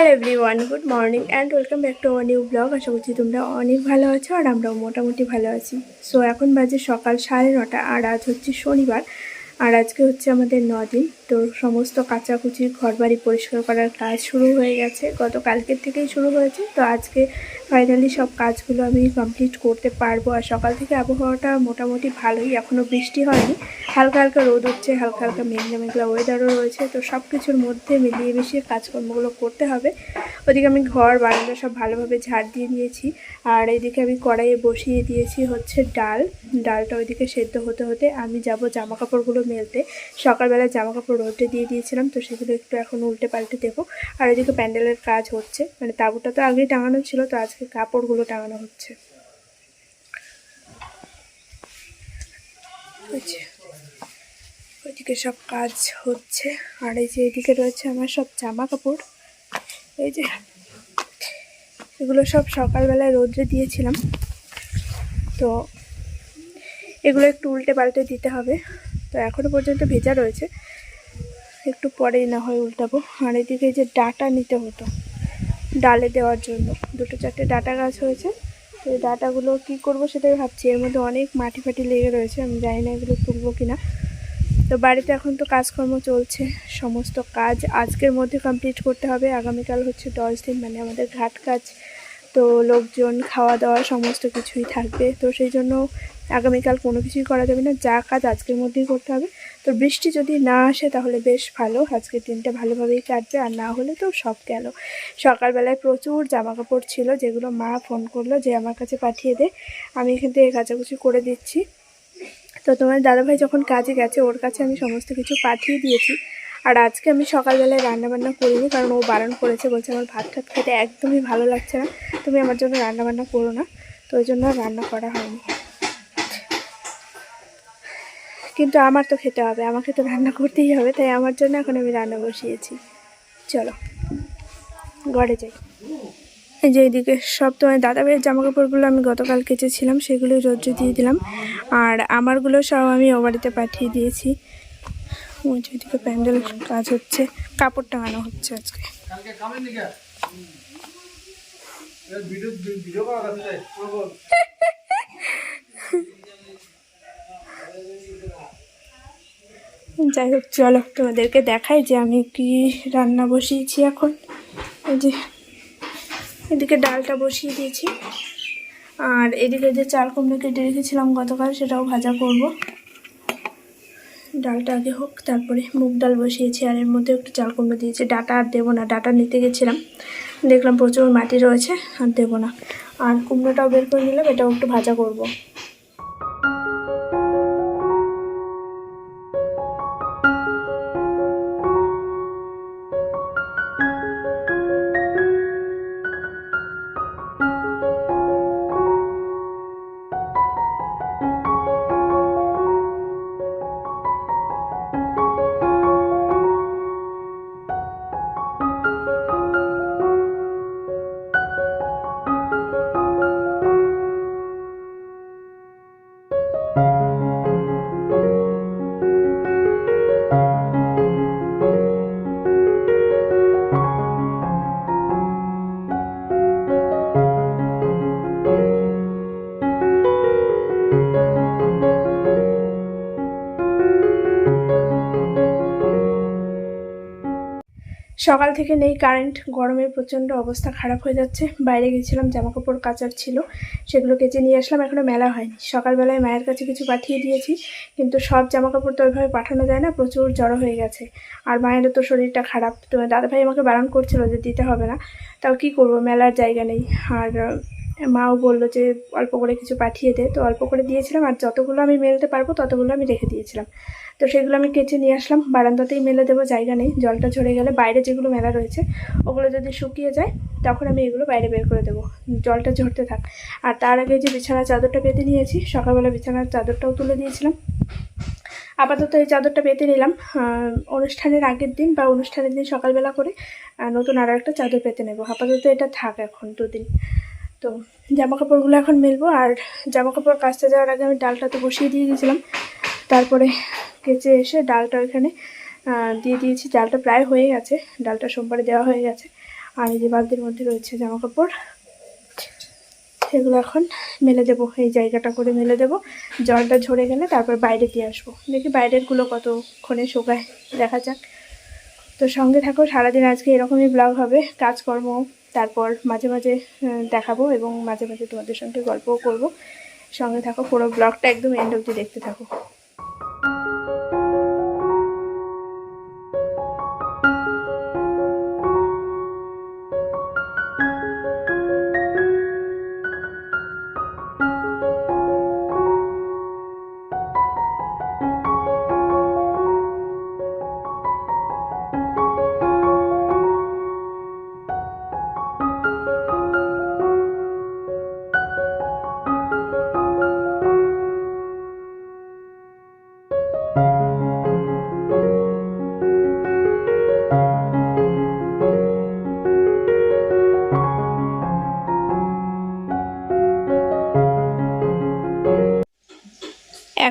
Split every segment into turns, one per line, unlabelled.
Hello everyone good morning and welcome back to new blog আশা করছি তোমরা অনেক ভালো আছো আর আমরাও মোটামুটি ভালো আছি। সো এখন বাজে সকাল সাড়ে নটা আর আজ হচ্ছে শনিবার আর আজকে হচ্ছে আমাদের দিন তো সমস্ত কাচাকুচি, ঘরবাড়ি পরিষ্কার করার কাজ শুরু হয়ে গেছে। গত কালকের থেকেই শুরু হয়েছে। তো আজকে ফাইনালি সব কাজগুলো আমি কমপ্লিট করতে পারব। আর সকাল থেকে আবহাওয়াটা মোটামুটি ভালোই, এখনও বৃষ্টি হয়নি। হালকা হালকা রোদ হচ্ছে হালকা হালকা মেঘলা মেঘলা ওয়েদারও রয়েছে। তো সব কিছুর মধ্যে মিলিয়ে মিশিয়ে কাজকর্মগুলো করতে হবে। ওদিকে আমি ঘর, বারান্দা সব ভালোভাবে ঝাড় দিয়ে নিয়েছি। আর এদিকে আমি কড়াইয়ে বসিয়ে দিয়েছি হচ্ছে ডাল। ডালটা ওইদিকে সেদ্ধ হতে হতে আমি যাব জামা কাপড়গুলো মেলতে। সকালবেলা জামা কাপড় রোদে দিয়ে দিয়েছিলাম, তো সেগুলো একটু এখন উল্টে পাল্টে দেবো। আর ওইদিকে প্যান্ডেলের কাজ হচ্ছে। মানে তাঁবুটা তো আগেই টাঙানো ছিল, তো আজকে কাপড়গুলো টাঙানো হচ্ছে। ওইদিকে সব কাজ হচ্ছে। আর এই যে এদিকে রয়েছে আমার সব জামা কাপড়। এই যে, এগুলো সব সকালবেলায় রোদ্রে দিয়েছিলাম। তো এগুলো একটু উল্টে পাল্টে দিতে হবে। তো এখনও পর্যন্ত ভেজা রয়েছে। একটু পরেই না হয় উল্টাবো। আর এদিকে যে ডাটা নিতে হতো। ডালে দেওয়ার জন্য। দুটো চারটে ডাটা গাছ হয়েছে। তো এই ডাটাগুলো কী করব সেটাই ভাবছি। এর মধ্যে অনেক মাটি ফাটি লেগে রয়েছে। আমি জানি না এগুলো তুলবো কি না তো বাড়িতে এখন তো কাজকর্ম চলছে। সমস্ত কাজ আজকের মধ্যে কমপ্লিট করতে হবে। আগামীকাল হচ্ছে দশ দিন মানে আমাদের ঘাট কাজ। তো লোকজন, খাওয়া দাওয়া সমস্ত কিছুই থাকবে। তো সেই জন্য আগামীকাল কোনো কিছুই করা যাবে না। যা কাজ আজকের মধ্যেই করতে হবে। তো বৃষ্টি যদি না আসে তাহলে বেশ ভালো। আজকের দিনটা ভালোভাবেই কাটবে। আর না হলে তো সব গেল। সকালবেলায় প্রচুর জামা কাপড় ছিল, যেগুলো মা ফোন করল যে আমার কাছে পাঠিয়ে দে। আমি এখান থেকে কাচাকুচি করে দিচ্ছি। তো তোমার দাদাভাই যখন কাজে গেছে, ওর কাছে আমি সমস্ত কিছু পাঠিয়ে দিয়েছি। আর আজকে আমি সকালবেলায় রান্নাবান্না করিনি, কারণ ও বারণ করেছে, বলছে আমার ভাত টাত খেতে একদমই ভালো লাগছে না। তুমি আমার জন্য রান্নাবান্না করো না। তো ওই জন্য রান্না করা হয়নি। কিন্তু আমার তো খেতে হবে আমাকে তো রান্না করতেই হবে তাই আমার জন্য এখন আমি রান্না বসিয়েছি। চলো ঘরে যাই। এই যে এইদিকে সব তোমার দাদা ভাইয়ের জামা কাপড়গুলো আমি গতকাল কেচেছিলাম সেগুলো রোদ্রে দিয়ে দিলাম। আর আমারগুলো সব আমি ও বাড়িতে পাঠিয়ে দিয়েছি। ওই যে ওইদিকে প্যান্ডেল কাজ হচ্ছে কাপড় টাঙানো হচ্ছে আজকে।
ভিডিও ভিডিও করা আছে বল
যাই হোক, চলো তোমাদেরকে দেখাই যে আমি কি রান্না বসিয়েছি এখন। যে, এদিকে ডালটা বসিয়ে দিয়েছি। আর এদিকে যে চাল কুমড়ো কেটে রেখেছিলাম গতকাল, সেটাও ভাজা করব। ডালটা আগে হোক, তারপরে মুগ ডাল বসিয়েছি, আর এর মধ্যে একটু চাল কুমড়ো দিয়েছি। ডাটা আর দেবো না, ডাটা নিতে গেছিলাম। দেখলাম প্রচুর মাটি রয়েছে, আর দেবো না। আর কুমড়োটাও বের করে নিলাম, এটাও একটু ভাজা করব। সকাল থেকে নেই, কারেন্ট, গরমে প্রচণ্ড অবস্থা খারাপ হয়ে যাচ্ছে। বাইরে গেছিলাম জামা কাপড় কাচার ছিল, সেগুলো কেচে নিয়ে আসলাম এখনও মেলা হয়নি। সকালবেলায় মায়ের কাছে কিছু পাঠিয়ে দিয়েছি, কিন্তু সব জামা কাপড় তো ওইভাবে পাঠানো যায় না, প্রচুর জড়ো হয়ে গেছে। আর মায়েরও তো শরীরটা খারাপ, তো দাদাভাই আমাকে বারণ করছিল যে দিতে হবে না। তাও কি করব, মেলার জায়গা নেই। আর মাও বলল যে অল্প করে কিছু পাঠিয়ে দে। তো অল্প করে দিয়েছিলাম, আর যতগুলো আমি মেলতে পারব, ততগুলো আমি রেখে দিয়েছিলাম। তো সেগুলো আমি কেচে নিয়ে আসলাম। বারান্দাতেই মেলে দেবো, জায়গা নেই। জলটা ঝরে গেলে বাইরে যেগুলো মেলা রয়েছে, ওগুলো যদি শুকিয়ে যায়, তখন আমি এগুলো বাইরে বের করে দেবো। জলটা ঝরতে থাক। আর তার আগে যে বিছানার চাদরটা পেতে নিয়েছি, সকালবেলা বিছানার চাদরটাও তুলে দিয়েছিলাম। আপাতত এই চাদরটা পেতে নিলাম। অনুষ্ঠানের আগের দিন বা অনুষ্ঠানের দিন সকালবেলা করে নতুন আরও একটা চাদর পেতে নেব। আপাতত এটা থাক এখন দুদিন। তো জামা কাপড়গুলো এখন মেলবো। আর জামা কাপড় কাচতে যাওয়ার আগে আমি ডালটা তো বসিয়ে দিয়ে গেছিলাম। তারপরে কেচে এসে ডালটা ওইখানে দিয়ে দিয়েছি। ডালটা প্রায় হয়ে গেছে। ডালটা সোমবারে দেওয়া হয়ে গেছে। আর এই যে বালতির মধ্যে রয়েছে জামা কাপড় সেগুলো এখন মেলে দেবো। এই জায়গাটা করে মেলে দেবো। জলটা ঝরে গেলে তারপর বাইরে দিয়ে আসব। দেখি বাইরেরগুলো কতক্ষণে শোকায়। দেখা যাক। তো সঙ্গে থাকো, সারাদিন আজকে এরকমই ব্লগ হবে। কাজকর্ম, তারপর মাঝে মাঝে দেখাবো এবং মাঝে মাঝে তোমাদের সঙ্গে গল্পও করব। সঙ্গে থাকো, পুরো ব্লগটা একদম এন্ড অবধি দেখতে থাকো।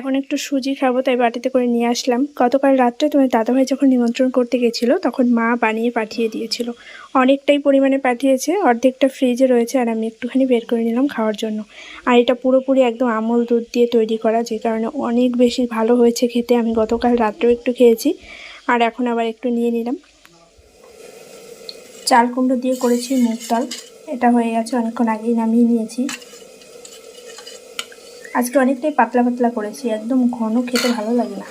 এখন একটু সুজি খাব, তাই বাটিতে করে নিয়ে আসলাম। গতকাল রাত্রে তোমার দাদাভাই যখন নিমন্ত্রণ করতে গেছিল, তখন মা বানিয়ে পাঠিয়ে দিয়েছিল। অনেকটাই পরিমাণে পাঠিয়েছে, অর্ধেকটা ফ্রিজে রয়েছে, আর আমি একটুখানি বের করে নিলাম খাওয়ার জন্য। আর এটা পুরোপুরি একদম আমল দুধ দিয়ে তৈরি করা, যে কারণে অনেক বেশি ভালো হয়েছে খেতে। আমি গতকাল রাত্রেও একটু খেয়েছি, আর এখন আবার একটু নিয়ে নিলাম। চাল কুমড়ো দিয়ে করেছি মুগ ডাল। এটা হয়ে গেছে, অনেকক্ষণ আগেই নামিয়ে নিয়েছি। আজকে অনেকটাই পাতলা পাতলা করেছি, একদম ঘন খেতে ভালো লাগে না।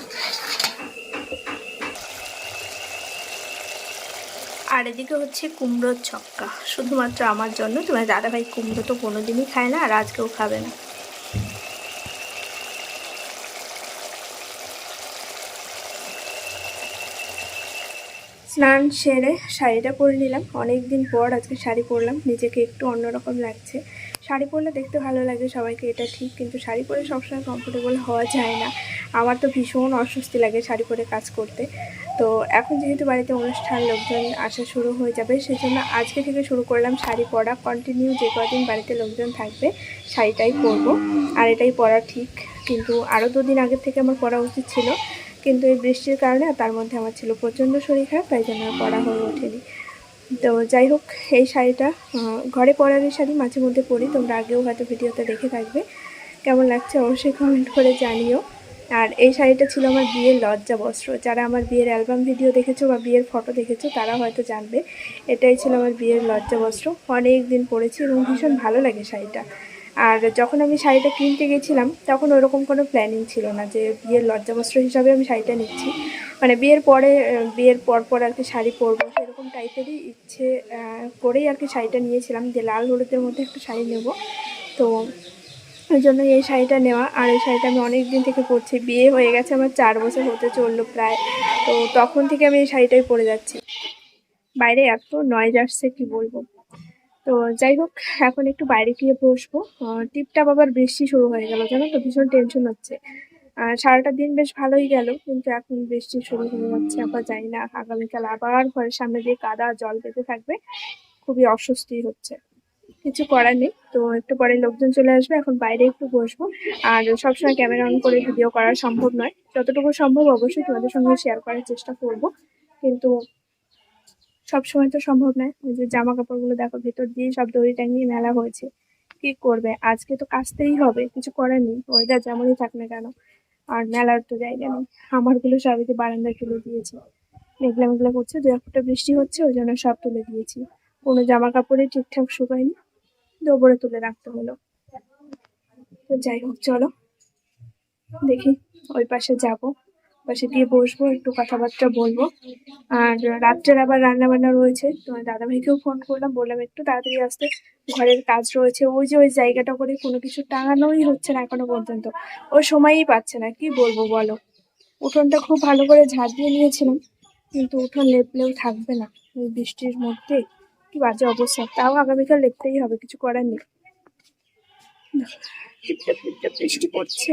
আর এদিকে হচ্ছে কুমড়োর ছক্কা, শুধুমাত্র আমার জন্য তোমার দাদাভাই কুমড়ো তো কোনোদিনই খায় না আর আজকেও খাবে না। স্নান সেরে শাড়িটা পরে নিলাম অনেক দিন পর আজকে শাড়ি পরলাম, নিজেকে একটু অন্যরকম লাগছে। শাড়ি পরলে দেখতে ভালো লাগে সবাইকে, এটা ঠিক, কিন্তু শাড়ি পরে সবসময় কমফোর্টেবল হওয়া যায় না। আমার তো ভীষণ অস্বস্তি লাগে শাড়ি পরে কাজ করতে। তো এখন যেহেতু বাড়িতে অনুষ্ঠান, লোকজন আসা শুরু হয়ে যাবে সেই জন্য আজকে থেকে শুরু করলাম শাড়ি পরা। কন্টিনিউ যে কদিন বাড়িতে লোকজন থাকবে, শাড়িটাই পরবো। আর এটাই পরা ঠিক, কিন্তু আরও দুদিন আগের থেকে আমার পরা উচিত ছিল। কিন্তু এই বৃষ্টির কারণে তার মধ্যে আমার ছিল প্রচণ্ড শরীর খারাপ, তাই জন্য আর পরা হয়ে ওঠেনি। তো যাই হোক, এই শাড়িটা ঘরে পরার শাড়ি মাঝে মধ্যে পরি, তোমরা আগেও হয়তো ভিডিওতে দেখে থাকবে। কেমন লাগছে অবশ্যই কমেন্ট করে জানিও। আর এই শাড়িটা ছিল আমার বিয়ের লজ্জা বস্ত্র। যারা আমার বিয়ের অ্যালবাম ভিডিও দেখেছ বা বিয়ের ফটো দেখেছ, তারা হয়তো জানবে, এটাই ছিল আমার বিয়ের লজ্জা বস্ত্র। অনেক দিন পরেছি এবং ভীষণ ভালো লাগে শাড়িটা। আর যখন আমি শাড়িটা কিনতে গেছিলাম, তখন ওরকম কোনো প্ল্যানিং ছিল না যে বিয়ের লজ্জাবস্ত্র হিসাবে আমি শাড়িটা নিচ্ছি। মানে বিয়ের পরে বিয়ের পর পর আর কি শাড়ি পরবো, সেরকম টাইপেরই ইচ্ছে করেই আর কি শাড়িটা নিয়েছিলাম, যে লাল হলুদের মধ্যে একটা শাড়ি নেব। তো ওই জন্য এই শাড়িটা নেওয়া, আর এই শাড়িটা আমি অনেক দিন থেকে পরছি, বিয়ে হয়ে গেছে আমার চার বছর হতে চলল প্রায়, তো তখন থেকে আমি এই শাড়িটাই পরে যাচ্ছি। বাইরে এত নয়েজ আসছে, কি বলব? তো যাই হোক, এখন একটু বাইরে গিয়ে বসবো। টিপটাপ আবার বৃষ্টি শুরু হয়ে গেল, জানো তো? ভীষণ টেনশন হচ্ছে। সারাটা দিন বেশ ভালোই গেল, কিন্তু এখন বৃষ্টি শুরু হয়ে যাচ্ছে আবার জানি না। আগামীকাল আবার ঘরের সামনে দিয়ে কাদা জল পেতে থাকবে, খুবই অস্বস্তি হচ্ছে। কিছু করার নেই, তো একটু পরে লোকজন চলে আসবে, এখন বাইরে একটু বসবো। আর সবসময় ক্যামেরা অন করে ভিডিও করা সম্ভব নয়। যতটুকু সম্ভব অবশ্যই তোমাদের সঙ্গে শেয়ার করার চেষ্টা করব, কিন্তু সব সময় তো সম্ভব নয়। ওই যে জামা কাপড়গুলো দেখো, ভেতর দিয়ে সব দড়ি টাঙিয়ে মেলা হয়েছে। কি করবে? আজকে তো কাচতেই হবে, কিছু করার নেই। ওয়েদার যেমনই থাক না কেন। আর মেলার তো জায়গা নেই। আমারগুলো সবই তো বারান্দায় তুলে দিয়েছি। মেঘলা মেঘলা করছে, দু একটা বৃষ্টি হচ্ছে, ওই জন্য সব তুলে দিয়েছি। কোনো জামা কাপড়ে ঠিকঠাক শুকায়নি দোবরে তুলে রাখতে হলো। তো যাই হোক, চলো। দেখি, ওই পাশে যাব। পাশে দিয়ে বসবো, একটু কথাবার্তা বলব। আর রাত্রের আবার রান্না বান্না রয়েছে তোমার দাদাভাইকেও ফোন করলাম, বললাম একটু তাড়াতাড়ি আসতে। ঘরের কাজ রয়েছে, ওই যে ওই জায়গাটা করে কোনো কিছু টাঙানোই হচ্ছে না এখনও পর্যন্ত। ও সময়ই পাচ্ছে না, কি বলব বলো? উঠোনটা খুব ভালো করে ঝাড় দিয়ে নিয়েছিলাম, কিন্তু উঠোন লেপলেও থাকবে না এই বৃষ্টির মধ্যে। কি বাজে অবস্থা, তাও আগামীকাল লেপতেই হবে, কিছু করার নেই। বৃষ্টি পড়ছে।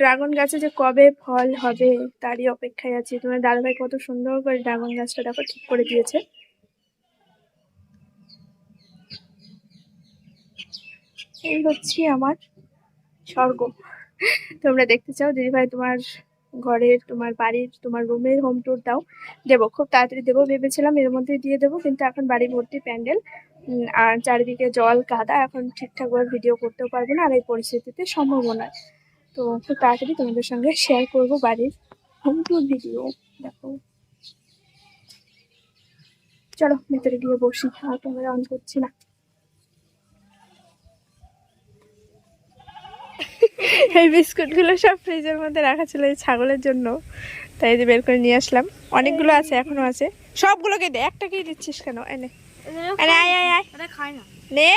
ড্রাগন গাছে যে কবে ফল হবে তারই অপেক্ষায় আছি। তোমার দাদাভাই কত সুন্দর করে ড্রাগন গাছটা দেখো ঠিক করে দিয়েছে। এই হচ্ছে আমার স্বর্গ। তোমরা দেখতে চাও, দিদিভাই তোমার ঘরের, তোমার বাড়ির, তোমার রুমের হোম ট্যুর দাও। দেবো, খুব তাড়াতাড়ি দেবো, ভেবেছিলাম এর মধ্যে দিয়ে দেবো, কিন্তু এখন বাড়ি ভর্তি প্যান্ডেল। আর চারিদিকে জল কাদা এখন ঠিকঠাকভাবে ভিডিও করতেও পারব না, আর এই পরিস্থিতিতে সম্ভব নয়। তো খুব তাড়াতাড়ি তোমাদের সঙ্গে শেয়ার করব বাড়ির হোম ট্যুর ভিডিও দেখো। চলো ভেতরে গিয়ে বসি আর ক্যামেরা অন করছি না। এই বিস্কুটগুলো সব ফ্রিজের মধ্যে রাখা ছিল এই ছাগলের জন্য। তাই যে বের করে নিয়ে আসলাম। অনেকগুলো আছে এখনও আছে। সবগুলোকে দে একটাকেই দিচ্ছিস কেন? এনে এনে আয় আয় আয়।
না।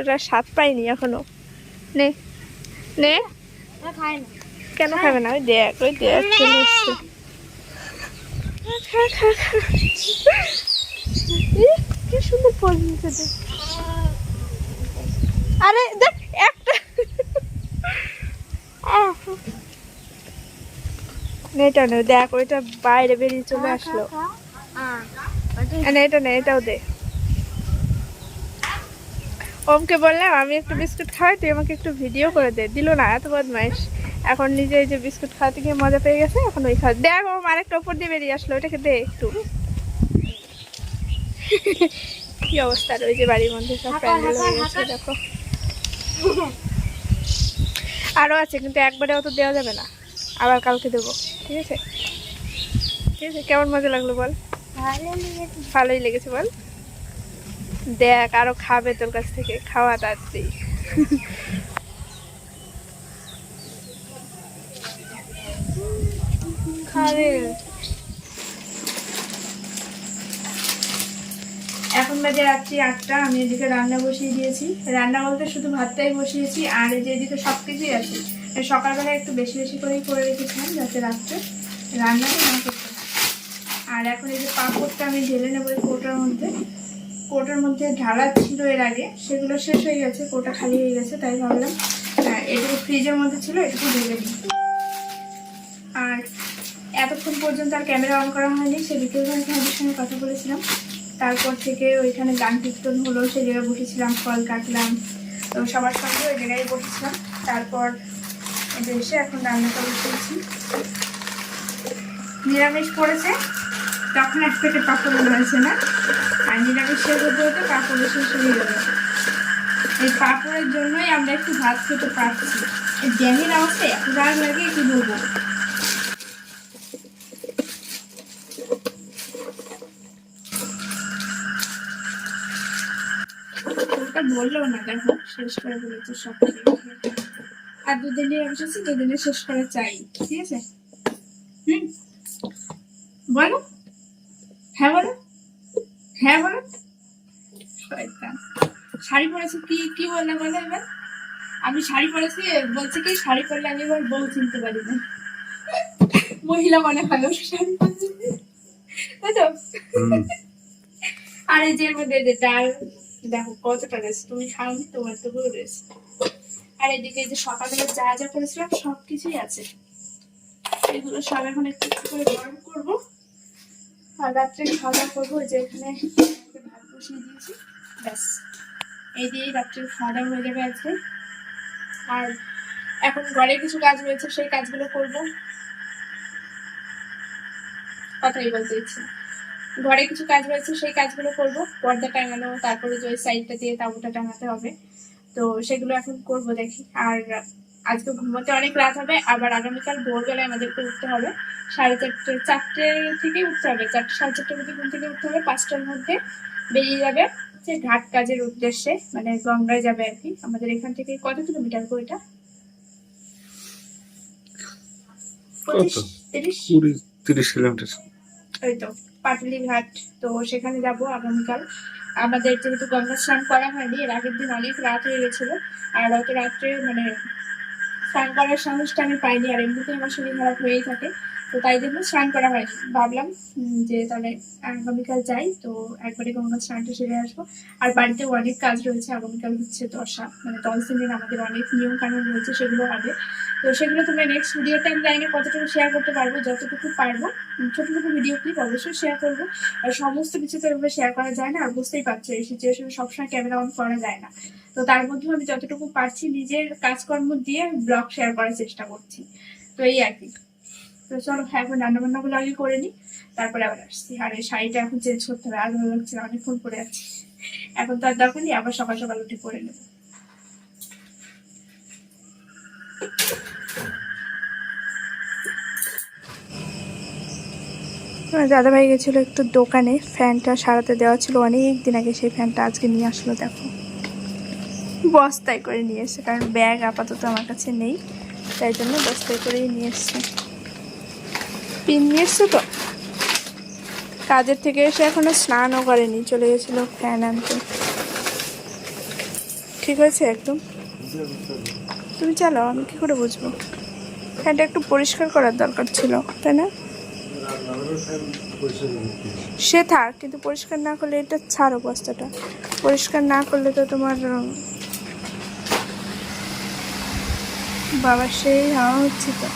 ওটা স্বাদ পাইনি এখনও। নে। নে। কেন খাবে না? ওই দেখ ওই দেখ চলে এসছে কি সুন্দর ফল দেখ। আরে দেখ একটা। নে, এটা নে দেখ ওইটা বাইরে বেরিয়ে চলে আসলো।
হ্যাঁ ওটা
না এটা নে এটাও দে। ওমকে বললাম আমি একটু বিস্কুট খাওয়াই তুই আমাকে একটু ভিডিও করে দে। দিল না এত বদমাইশ। এখন নিজে যে বিস্কুট খাওয়াতে গিয়ে মজা পেয়ে গেছে এখন ওই খাওয়া দেখ ওম আরেকটা উপর দিয়ে বেরিয়ে আসলো ওটাকে দে একটু। কি অবস্থা রয়েছে বাড়ির মধ্যে সব প্যান্ডেল হয়ে গেছে দেখো। আরও আছে কিন্তু একবারে অত দেওয়া যাবে না। আবার কালকে দেবো ঠিক আছে? ঠিক আছে কেমন মজা লাগল বল? ভালোই লেগেছে বল? দেখ, আরও খাবে তোর কাছ থেকে, খাওয়া তাড়াতাড়ি এখন বাজে রাত্রি আটটা, আমি এদিকে রান্না বসিয়ে দিয়েছি। রান্না বলতে শুধু ভাতটাই বসিয়েছি, আর এই যে এদিকে সব কিছুই আছে। সকালবেলা একটু বেশি বেশি করেই করে রেখেছিলাম, যাতে রাত্রে রান্নাটা না করতে আর এখন এই যে পাঁপড়টা আমি ঢেলে নেব এই কৌটার মধ্যে। কৌটার মধ্যে ঢালা ছিল এর আগে, সেগুলো শেষ হয়ে গেছে, কৌটা খালি হয়ে গেছে, তাই ভাবলাম এটুকু ফ্রিজের মধ্যে ছিল, এটুকু ঢেলে দিই। আর এতক্ষণ পর্যন্ত আর ক্যামেরা অন করা হয়নি সে বিকেলবেলা তোমাদের সঙ্গে কথা বলেছিলাম। তারপর থেকে ওইখানে গান কীর্তন হলো সেই জায়গায় বসেছিলাম, ফল কাটলাম, তো সবার সঙ্গে ওই জায়গায় বসেছিলাম। তারপর এসে এখন রান্নাটা বসেছি নিরামিষ পড়েছে? তখন এক প্যাকেট পাঁপড় হয়েছে না? আর নিরামিষ শেষ হতে হতে পাঁপড় শেষ হয়ে গেল এই পাঁপড়ের জন্যই আমরা একটু ভাত খেতে পারছি। এই জ্যামের অবস্থা এত রাগ লাগে বলব। ওটা বলল না, দেখো, শেষ করে বলেছে সব আর দুদিন আছে, দুদিনে শেষ করা চাই, ঠিক আছে? হুম, বলো। হ্যাঁ বলো। হ্যাঁ বলো। শয়তান। শাড়ি পরেছি কি কি বললে বলো এবার? আমি শাড়ি পরেছি বলছে কি শাড়ি পরলে আমি এবার বউ চিনতে পারি না। মহিলা মনে হয় ও শাড়ি তাই তো? আর এই যে মধ্যে এই যে ডাল দেখো কতটা রয়েছে তুমি খাওনি তোমার তো পুরো রয়েছে আর এদিকে যে সকালে যা যা করেছিলাম সব কিছুই আছে। এগুলো সব এখন একটু করে গরম করব। আর রাত্রে খাওয়া দাওয়া করব যে এখানে ভাত বসিয়ে দিয়েছি। ব্যাস। এই দিয়েই রাত্রে খাওয়া দাওয়া হয়ে যাবে আজকে। আর এখন ঘরে কিছু কাজ রয়েছে, সেই কাজগুলো করব। কথাই বলতে ইচ্ছে। ঘরে কিছু কাজ রয়েছে, সেই কাজগুলো করব। পর্দা টাঙানো, তারপরে যে ওই সাইডটা দিয়ে তাবুটা টাঙাতে হবে। তো সেগুলো এখন করব দেখি। আর আজকে ঘুমোতে অনেক রাত হবে আবার আগামীকাল ভোরবেলায় আমাদেরকে উঠতে হবে। সাড়ে চারটে চারটে থেকে উঠতে হবে চারটে সাড়ে চারটের মধ্যে ঘুম থেকে উঠতে হবে পাঁচটার মধ্যে বেরিয়ে যাবে। যে ঘাট কাজের উদ্দেশ্যে মানে গঙ্গায় যাবে আর কি। আমাদের এখান থেকে কত কিলোমিটার করে এটা? তিরিশ
কিলোমিটার।
ওই তো পাটুলি ঘাট। তো সেখানে যাব আগামীকাল। আমাদের যেহেতু গঙ্গা স্নান করা হয়নি এর আগের দিন অনেক রাত হয়ে গেছিল। আর অত রাত্রে মানে স্নান করার সাহসটা আমি পাইনি আর এমনিতেই আমার শরীর খারাপ হয়েই থাকে। তো তাই জন্য স্নান করা হয়। ভাবলাম যে তাহলে আগামীকাল যাই, তো একবারে গঙ্গা স্নানটা সেরে আসব। আর বাড়িতেও অনেক কাজ রয়েছে, আগামীকাল হচ্ছে দশা। মানে দশ দিনের আমাদের অনেক নিয়ম কানুন রয়েছে, সেগুলো হবে। তো সেগুলো তোমরা নেক্সট ভিডিও টাইম লাইনে কতটুকু শেয়ার করতে পারব, যতটুকু পারব ছোট ছোট ভিডিও ক্লিপ অবশ্যই শেয়ার করব। আর সমস্ত কিছু তো এভাবে শেয়ার করা যায় না, আর বুঝতেই পারছ, এই সিচুয়েশনে সবসময় ক্যামেরা অন করা যায় না। তো তার মধ্যেও আমি যতটুকু পারছি, নিজের কাজকর্ম দিয়ে ব্লগ শেয়ার করার চেষ্টা করছি। তো এই আর কি। তো চলো এখন রান্না বান্নাগুলো আগে করে নিই তারপরে আবার আসছি। আর এই শাড়িটা এখন চেঞ্জ করতে হবে আর ভালো লাগছে না, অনেকক্ষণ পরে আছি। এখন তো আর দরকার নেই আবার সকাল সকাল উঠে পরে নেব। আমার দাদাভাই গেছিল একটু দোকানে ফ্যানটা সারাতে দেওয়া ছিল অনেক দিন আগে সেই ফ্যানটা আজকে নিয়ে আসলো দেখো। বস্তায় করে নিয়ে এসছে কারণ ব্যাগ আপাতত আমার কাছে নেই তাই জন্য বস্তায় করেই নিয়ে এসছে। পিন নিয়ে তো? কাজের থেকে এসে এখনও স্নানও করেনি, চলে গেছিল ফ্যান আনতে। ঠিক হয়েছে একদম? তুমি চালাও, আমি কি করে বুঝব? ফ্যানটা একটু পরিষ্কার করার দরকার ছিল, তাই না? সে থাক, কিন্তু পরিষ্কার না করলে এটা ছাড়ো বস্তাটা। পরিষ্কার না করলে তো তোমার, বাবা সেই হাওয়া হচ্ছে তো।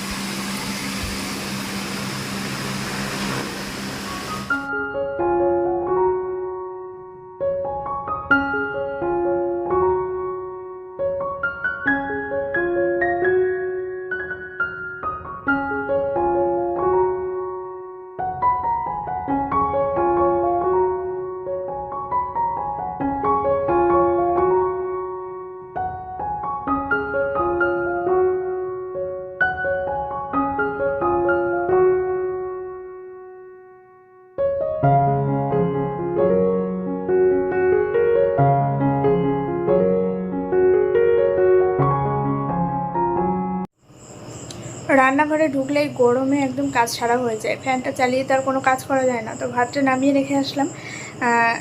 রান্নাঘরে ঢুকলেই গরমে একদম কাজ ছাড়া হয়ে যায়। ফ্যানটা চালিয়ে তার কোনো কাজ করা যায় না। তো ভাতটা নামিয়ে রেখে আসলাম।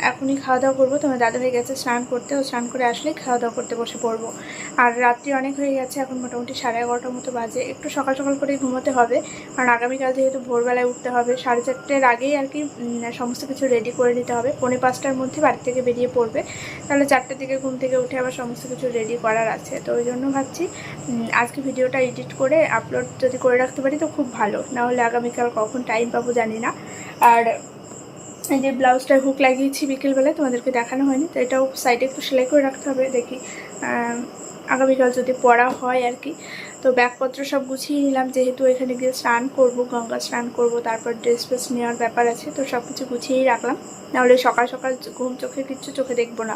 এখনই খাওয়া দাওয়া করব। তোমার দাদা হয়ে গেছে স্নান করতে। ও স্নান করে আসলেই খাওয়া দাওয়া করতে বসে পড়ব। আর রাত্রি অনেক হয়ে গেছে। এখন মোটামুটি সাড়ে এগারোটার মতো বাজে। একটু সকাল সকাল করেই ঘুমোতে হবে। কারণ আগামীকাল যেহেতু ভোরবেলায় উঠতে হবে। সাড়ে চারটের আগেই আর কি সমস্ত কিছু রেডি করে নিতে হবে। পৌনে পাঁচটার মধ্যে বাড়ি থেকে বেরিয়ে পড়বে। তাহলে চারটের দিকে ঘুম থেকে উঠে আবার সমস্ত কিছু রেডি করার আছে। তো ওই জন্য ভাবছি আজকে ভিডিওটা এডিট করে আপলোড যদি করে রাখতে পারি তো খুব ভালো। না হলে আগামীকাল কখন টাইম পাবো জানি না। আর এই যে ব্লাউজটা হুক লাগিয়েছি বিকেলবেলায়, তোমাদেরকে দেখানো হয়নি, তো এটাও সাইডে একটু সেলাই করে রাখতে হবে, দেখি আগামীকাল যদি পড়া হয় আর কি। তো ব্যাগপত্র সব গুছিয়ে নিলাম, যেহেতু এখানে গিয়ে স্নান করব, গঙ্গা স্নান করব, তারপর ড্রেস ফ্রেস নেওয়ার ব্যাপার আছে, তো সব কিছু গুছিয়েই রাখলাম। নাহলে সকাল সকাল ঘুম চোখে কিচ্ছু চোখে দেখব না।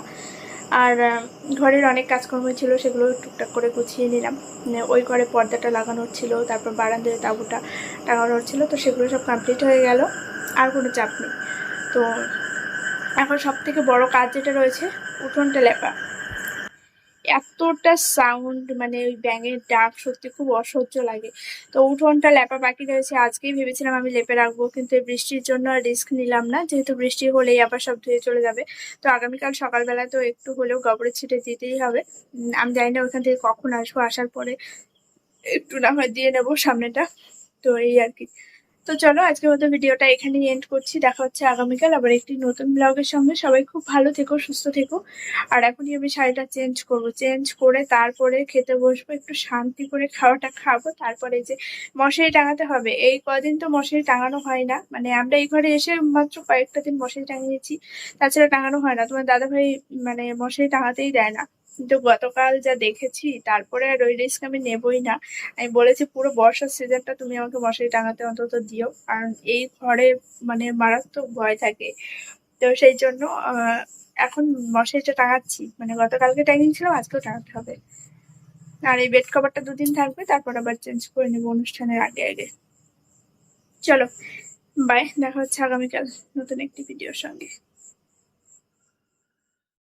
আর ঘরের অনেক কাজকর্ম ছিল, সেগুলো টুকটাক করে গুছিয়ে নিলাম। মানে ওই ঘরে পর্দাটা লাগানোর ছিল তারপর বারান্দায় তাঁবুটা টাঙানোর ছিল তো সেগুলো সব কমপ্লিট হয়ে গেল, আর কোনো চাপ নেই। তো এখন সব থেকে বড় কাজ যেটা রয়েছে, উঠোনটা লেপা। এতটা সাউন্ড মানে ওই ব্যাঙের ডাক সত্যি খুব অসহ্য লাগে। তো উঠোনটা লেপা বাকি রয়েছে, আজকেই ভেবেছিলাম আমি লেপে রাখব, কিন্তু বৃষ্টির জন্য আর রিস্ক নিলাম না। যেহেতু বৃষ্টি হলেই আবার সব ধুয়ে চলে যাবে। তো আগামীকাল সকালবেলা তো একটু হলেও গোবরের ছিটে দিতেই হবে। আমি জানি না ওখান থেকে কখন আসব, আসার পরে একটু না হয় দিয়ে নেব সামনেটা। তো এই আর কি। তো চলো, আজকের মতো ভিডিওটা এখানেই এন্ড করছি। দেখা হচ্ছে আগামীকাল আবার একটি নতুন ব্লগের সঙ্গে। সবাই খুব ভালো থেকো, সুস্থ থেকো। আর এখনই আমি শাড়িটা চেঞ্জ করব। চেঞ্জ করে তারপরে খেতে বসবো, একটু শান্তি করে খাওয়াটা খাব। তারপরে যে মশারি টাঙাতে হবে, এই কদিন তো মশারি টাঙানো হয় না। মানে আমরা এই ঘরে এসে মাত্র কয়েকটা দিন মশারি টাঙিয়েছি। তাছাড়া টাঙানো হয় না। তোমার দাদাভাই মানে মশারি টাঙাতেই দেয় না। কিন্তু গতকাল যা দেখেছি, তারপরে আর ওই রিস্ক আমি নেবই না। আমি বলেছি, পুরো বর্ষার সিজনটা তুমি আমাকে মশারি টাঙাতে অন্তত দিও। কারণ এই ঘরে মানে মারাত্মক ভয় থাকে। তো সেই জন্য এখন মশারিটা টাঙাচ্ছি। মানে গতকালকে টাঙিয়েছিলাম আজকেও টাঙাতে হবে। আর এই বেড কভারটা দুদিন থাকবে, তারপর আবার চেঞ্জ করে নেব অনুষ্ঠানের আগে আগে। চলো বাই দেখা হচ্ছে আগামীকাল নতুন একটি ভিডিওর সঙ্গে।